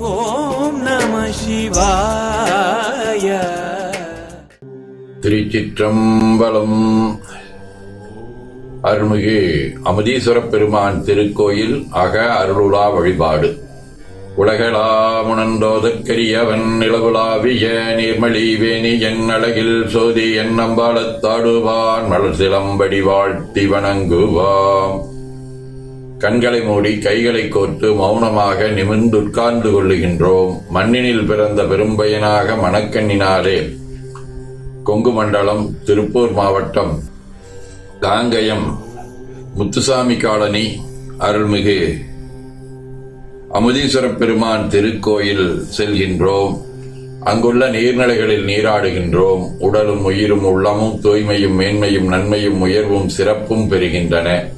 ஓம் நம சிவாய. திருச்சிற்றம்பலம். அருள்மிகு அமுதீஸ்வரப் பெருமான் திருக்கோயில் அக அருளுலா வழிபாடு. உலகளாமுணந்தோதற்கரியவன் நிலவுலாவிய நீர்மலிவேணி என் அழகில் சோதி என் நம்பாளத்தாடுவான் மலர் சிலம்படி வாழ்த்தி வணங்குவான் கண்களை மூடி கைகளை கோர்த்து மௌனமாக நிமிர்ந்து உட்கார்ந்து கொள்ளுகின்றோம். மண்ணினில் பிறந்த பெரும்பயனாக மணக்கண்ணினாலே. கொங்கு மண்டலம் திருப்பூர் மாவட்டம் காங்கயம் முத்துசாமி காலனி அருள்மிகு. அமுதீஸ்வரப் பெருமான் திருக்கோயில் செல்கின்றோம். அங்குள்ள நீர்நிலைகளில் நீராடுகின்றோம். உடலும் உயிரும் உள்ளமும் தூய்மையும் மேன்மையும் நன்மையும் உயர்வும் சிறப்பும் பெறுகின்றன.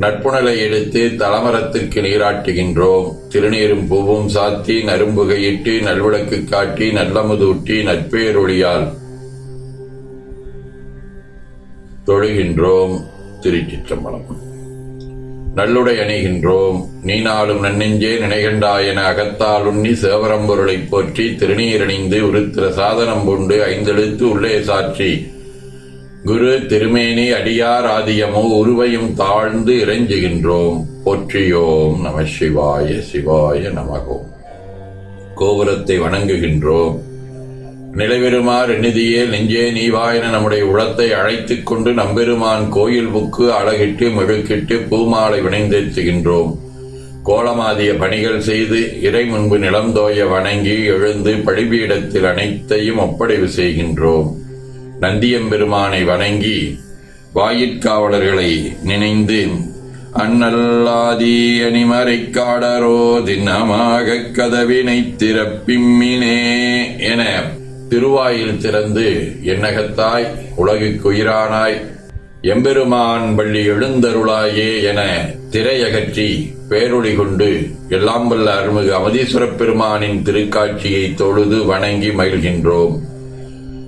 நட்புணலை எடுத்து தலமரத்துக்கு நீராட்டுகின்றோம். திருநீரும் பூவும் சாத்தி நரும்புகையிட்டு நல்விளக்கு காட்டி நல்லமுதூட்டி நட்பேரொழியால் தொழுகின்றோம். திருச்சிற்றம்பலம். நல்லுடை அணிகின்றோம். நீ நாளும் நன்னெஞ்சே நினைகண்டா என அகத்தால் உண்ணி சேவரம்பொருளைப் போற்றி திருநீரணிந்து உருத்திர சாதனம் கொண்டு ஐந்தெழுத்து உள்ளே சாற்றி குரு திருமேனி அடியார் ஆதியமோ உருவையும் தாழ்ந்து இறைஞ்சுகின்றோம். போற்றியோம் நம சிவாய சிவாய நமகோம் கோபுரத்தை வணங்குகின்றோம். நிலைபெறுமாறு நிதியே நெஞ்சே நீவாயன நம்முடைய உளத்தை அழைத்துக் கொண்டு நம்பெருமான் கோயில் புக்கு அழகிட்டு மெழுக்கிட்டு பூமாலை வினைந்தேற்றுகின்றோம். கோலமாதிய பணிகள் செய்து இறை முன்பு நிலம் தோய வணங்கி எழுந்து பழிபீடத்தில் அனைத்தையும் ஒப்படைவு செய்கின்றோம். நந்தியம்பெருமானை வணங்கி வாயிற்காவலர்களை நினைந்து அன்னல்லாதி மறைக்காடரோ காடரோ திண்ணமாக கதவினை திறப்பிம்மினே என திருவாயில் திறந்து என்னகத்தாய் உலகுக்குயிரானாய் எம்பெருமான் பள்ளி எழுந்தருளாயே என திரையகற்றி பேரொளி கொண்டு எல்லாம் வல்ல அருள்மிகு அமதீஸ்வரப் பெருமானின் திருக்காட்சியை தொழுது வணங்கி மகிழ்கின்றோம்.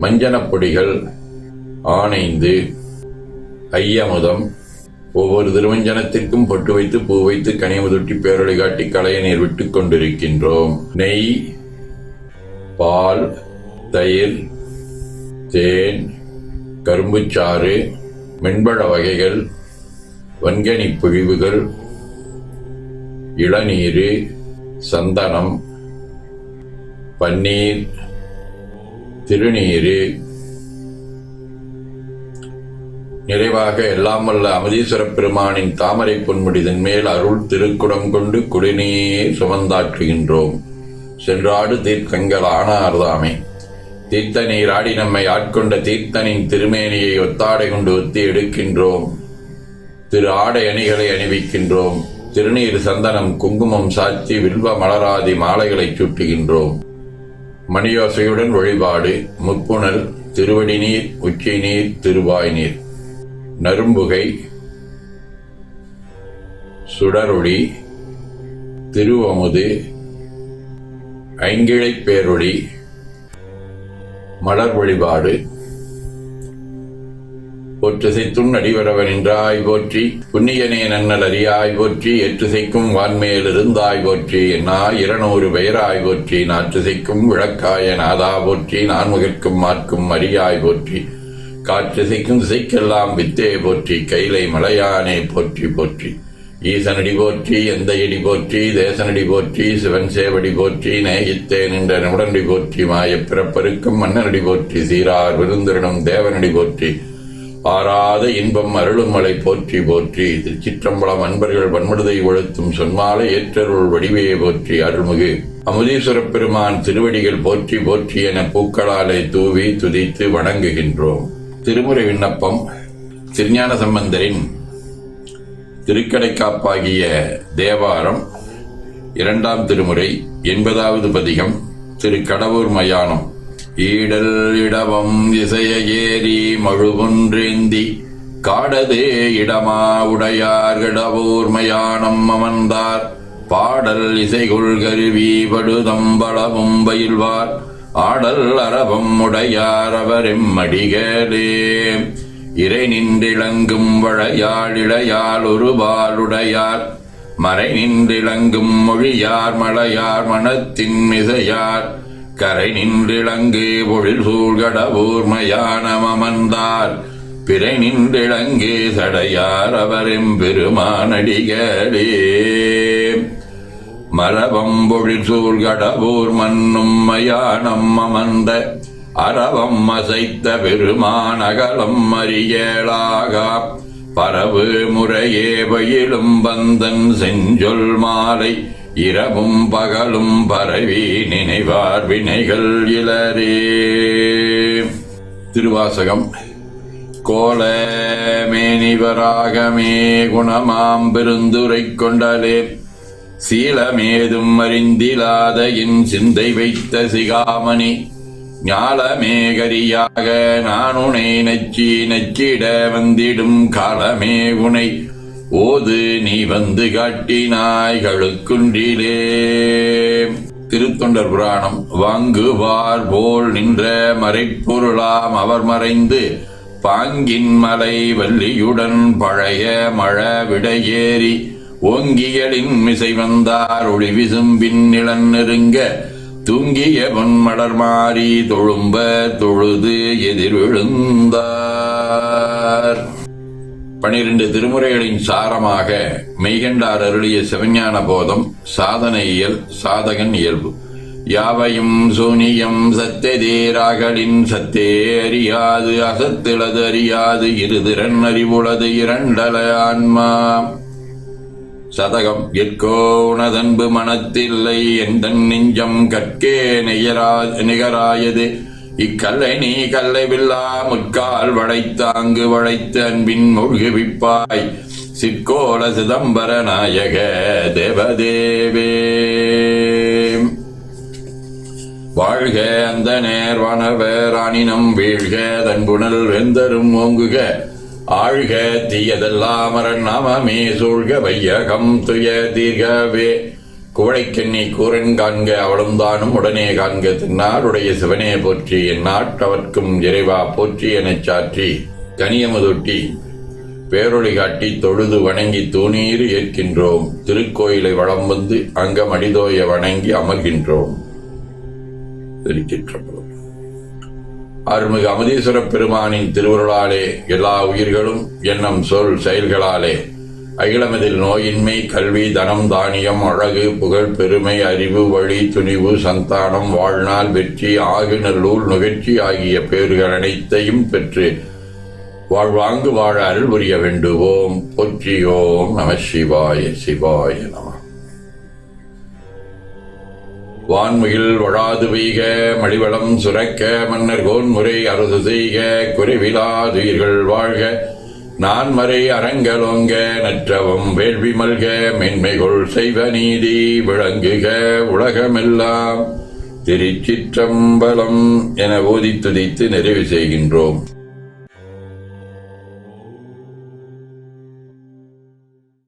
மஞ்சனப்பொடிகள் ஆனைந்து ஐயமுதம் ஒவ்வொரு திருமஞ்சனத்திற்கும் பொட்டு வைத்து பூ வைத்து கனிமுதுட்டி பேரொழி காட்டி கலையை நீர் விட்டுக் கொண்டிருக்கின்றோம். நெய் பால் தயிர் தேன் கரும்புச்சாறு மென்பழ வகைகள் வன்கனி பிழிவுகள் இளநீர் சந்தனம் பன்னீர் திருநீரு நிறைவாக எல்லாம் வல்ல அமதீஸ்வரப் பெருமானின் தாமரை பொன்முடிதன் மேல் அருள் திருக்குடம் கொண்டு குடிநீர் சுமந்தாற்றுகின்றோம். சென்றாடு தீர்க்கங்கள் ஆனார்தாமே. தீர்த்த நீராடி நம்மை ஆட்கொண்ட தீர்த்தனின் திருமேனியை ஒத்தாடை கொண்டு ஒத்தி எடுக்கின்றோம். திரு ஆடை அணிகளை அணிவிக்கின்றோம். திருநீர் சந்தனம் குங்குமம் சாத்தி வில்வ மலராதி மாலைகளைச் சுட்டுகின்றோம். மணியோசையுடன் வழிபாடு முப்புணல் திருவடி நீர் உச்சி நீர் திருவாய் நீர் நரும்புகை சுடரொளி திருவமுது ஐங்கிழைப்பேரொளி மலர் வழிபாடு பொற்றுசைத்தும் அடிவரவன் என்றாய் போற்றி புண்ணியனே நன்னல் அறியாய் போற்றி எற்றுசைக்கும் வான்மேல் இருந்தாய் போற்றி என்னா இருநூறு பெயராய் போற்றி நாற்றுசைக்கும் விளக்காய நாதா போற்றி நான்முகற்கும் மார்க்கும் அறியாய் போற்றி காற்றுசைக்கும் திசைக்கெல்லாம் வித்தே போற்றி கைலை மலையானே போற்றி போற்றி ஈசனடி போற்றி எந்த இடி போற்றி தேசனடி போற்றி சிவன் சேவடி போற்றி நேயித்தே நின்ற நிமிடனடி போற்றி மாயப் பிறப்பருக்கும் மன்னனடி போற்றி சீரார் விருந்திரனும் தேவனடி போற்றி பாராத இன்பம் அருளுமலை போற்றி போற்றி திருச்சிற்றம்பலம் அன்பர்கள் வன்மடுதை ஒழுத்தும் சொன்மாலை ஏற்றருள் வடிவையை போற்றி அருள்மிகு. அமுதீஸ்வரப் பெருமான் திருவடிகள் போற்றி போற்றி என பூக்களாலே தூவி துதித்து வணங்குகின்றோம். திருமுறை விண்ணப்பம் திருஞான சம்பந்தரின் திருக்கடைக்காப்பாகிய தேவாரம் இரண்டாம் திருமுறை எண்பதாவது பதிகம் திரு கடவுர் மயானம். ஈடல் இடவம் இசைய ஏறி மழுவொன்றேந்தி காடதே இடமா உடையார் மயானம் அமர்ந்தார். பாடல் இசைகுள் கருவி படுதம்பளவும் பயில்வார். ஆடல் அரவம் உடையார் அவரெம் அடிகளே. இறை நின்றிளங்கும் வளையாள் இளையால் ஒரு பாலுடையார் மறை நின்றிளங்கும் மொழியார் மலையார் மனத்தின் மிசையார் கரை நின்றிளங்கு பொழில் சூழ்கடவூர் மயானம் அமர்ந்தார் பிறை நின்றிளங்கு சடையார் அவரெம் பெருமானடிகளே. மரபம் பொழில் சூழ்கடவூர் மன்னும் மயானம் அமர்ந்த அறவம் அசைத்த பெருமான் அகலம் பரவு முறையே பயிலும் பந்தன் செஞ்சொல் மாலை இரவும் பகலும் பரவி நினைவார் வினைகள் இளரே திருவாசகம் கோல மேனிவராகமே குணமாம் பெருந்துரை கொண்டலே. சீலமேதும் அறிந்திலாத என் சிந்தை வைத்த சிகாமணி ஞாலமேகரியாக நானுனை நச்சி நச்சிட வந்திடும் காலமே உனை. ஓது நீ வந்து காட்டினாய்களுக்குன்றிலே திருத்தொண்டர் புராணம் வாங்குவார் போல் நின்ற மறைப்பொருளாம் அவர் மறைந்து பாங்கின் மலை வள்ளியுடன் பழைய மழ விடையேறி ஓங்கியலின் மிசை வந்தார் ஒளி விசும்பின் நிலன் நெருங்க தூங்கிய பொன்மலர் மாறி தொழும்ப தொழுது எதிர் விழுந்தார். பனிரெண்டு திருமுறைகளின் சாரமாக மெய்கண்டார் அருளிய சிவஞான போதம் சாதனையியல் சாதகன் இயல்பு. யாவையும் சூனியம் சத்தெதேராகலின் சத்தே அறியாது அசத்திலது அறியாது இருதிறன் அறிவுளது இரண்டல ஆன்மா சதகம் எற்கோ உனதன்பு மனத்தில்லை எந்தன் நெஞ்சம் கற்கே நெய்யரா நிகராயது. இக்கல்லை நீ கல்லை வில்லா முற்கால் வளைத்தாங்கு வளைத்த அன்பின் மூழ்குவிப்பாய். சிற்கோல சிதம்பர நாயக தேவதேவே. வாழ்க அந்த நேர் வீழ்க தன்புணல் வெந்தரும் ஓங்குக. ஆழ்க தீயதெல்லாம் அரண் நாமமே சூழ்க வையகம் துய தீர்கவே. குவளைக்கண்ணி கூரன் காண்க அவளும் தானும் உடனே காண்க தின்னாருடைய சிவனே போற்றி என் நாட்டவர்க்கும் இறைவா போற்றி எனச் சாற்றி கனியமுதொட்டி பேரொளி காட்டி தொழுது வணங்கி தூணீர் ஏற்கின்றோம். திருக்கோயிலை வளம் வந்து அங்கம் அடிதோய வணங்கி அமர்கின்றோம். திருச்சிற்றம்பலம். அருள்மிகு அமதீஸ்வர பெருமானின் திருவருளாலே எல்லா உயிர்களும் எண்ணம் சொல் செயல்களாலே அகிலமதில் நோயின்மை கல்வி தனம் தானியம் அழகு புகழ் பெருமை அறிவு வழி துணிவு சந்தானம் வாழ்நாள் வெற்றி ஆகு நுகர்ச்சி ஆகிய பேறுகள் அனைத்தையும் பெற்று வாழ்வாங்கு வாழ அருள் புரிய வேண்டுவோம். போற்றியோம் நம சிவாய சிவாய நம. வான்முகில் வழாது பெய்க மடிவளம் சுரக்க மன்னர் கோன்முறை அறுது செய்க குறைவிலாதுயிர்கள் வாழ்க நான் மறை அரங்கலோங்க நற்றவம் வேள்வி மல்க மென்மைகொள் செய்வ நீதி விளங்குக உலகமெல்லாம். திருச்சிற்றம்பலம் என ஓதி துதித்து நிறைவு செய்கின்றோம்.